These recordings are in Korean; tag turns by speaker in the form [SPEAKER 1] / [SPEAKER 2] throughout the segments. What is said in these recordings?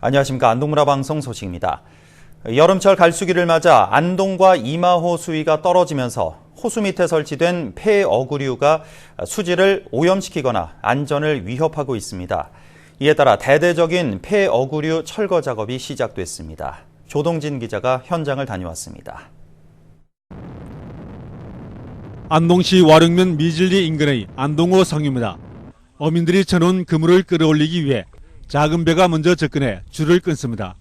[SPEAKER 1] 안녕하십니까. 안동문화 방송 소식입니다. 여름철 갈수기를 맞아 안동과 이마호 수위가 떨어지면서 호수 밑에 설치된 폐 어구류가 수질을 오염시키거나 안전을 위협하고 있습니다. 이에 따라 대대적인 폐 어구류 철거 작업이 시작됐습니다. 조동진 기자가 현장을 다녀왔습니다.
[SPEAKER 2] 안동시 와릉면 미질리 인근의 안동호 상류입니다. 어민들이 쳐놓은 그물을 끌어올리기 위해 작은 배가 먼저 접근해 줄을 끊습니다.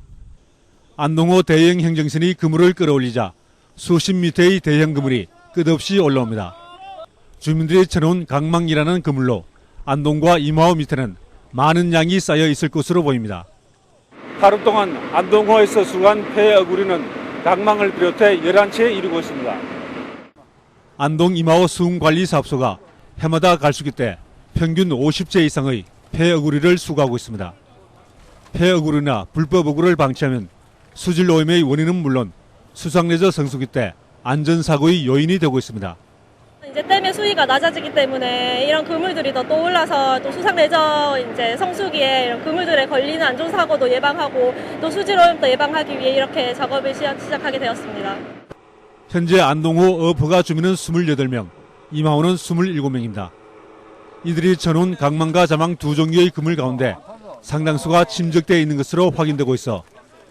[SPEAKER 2] 안동호 대형 행정선이 그물을 끌어올리자 수십 미터의 대형 그물이 끝없이 올라옵니다. 주민들이 쳐놓은 강망이라는 그물로 안동과 이마호 밑에는 많은 양이 쌓여 있을 것으로 보입니다. 하루 동안 안동호에서 수거한 폐 어구리는 강망을 비롯해 11채 이루고 있습니다. 안동 이마호 수흥관리사업소가 해마다 갈수기 때 평균 50재 이상의 폐 어구리를 수거하고 있습니다. 폐어구리나 불법 어구를 방치하면 수질 오염의 원인은 물론 수상레저 성수기 때 안전사고의 요인이 되고 있습니다.
[SPEAKER 3] 이제 댐의 수위가 낮아지기 때문에 이런 그물들이 더 떠올라서 또 수상 레저 이제 성수기에 이런 그물들에 걸리는 안 좋은 사고도 예방하고 또 수질 오염도 예방하기 위해 이렇게 작업을 시작- 시작하게 되었습니다.
[SPEAKER 2] 현재 안동호 어퍼가 주민은 28명, 이마호는 27명입니다. 이들이 쳐놓은 강망과 자망 두 종류의 그물 가운데 상당수가 침적되어 있는 것으로 확인되고 있어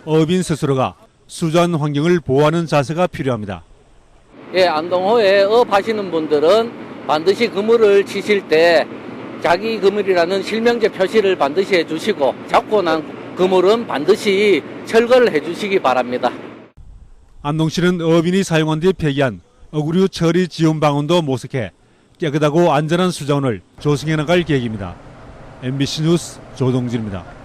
[SPEAKER 2] 어민 스스로가 수전 환경을 보호하는 자세가 필요합니다.
[SPEAKER 4] 예, 안동호에 어업하시는 분들은 반드시 그물을 치실 때 자기 그물이라는 실명제 표시를 반드시 해주시고 잡고 난 그물은 반드시 철거를 해주시기 바랍니다.
[SPEAKER 2] 안동시는 어민이 사용한 뒤 폐기한 어구류 처리 지원 방안도 모색해 깨끗하고 안전한 수자원을 조성해 나갈 계획입니다. MBC 뉴스 조동진입니다.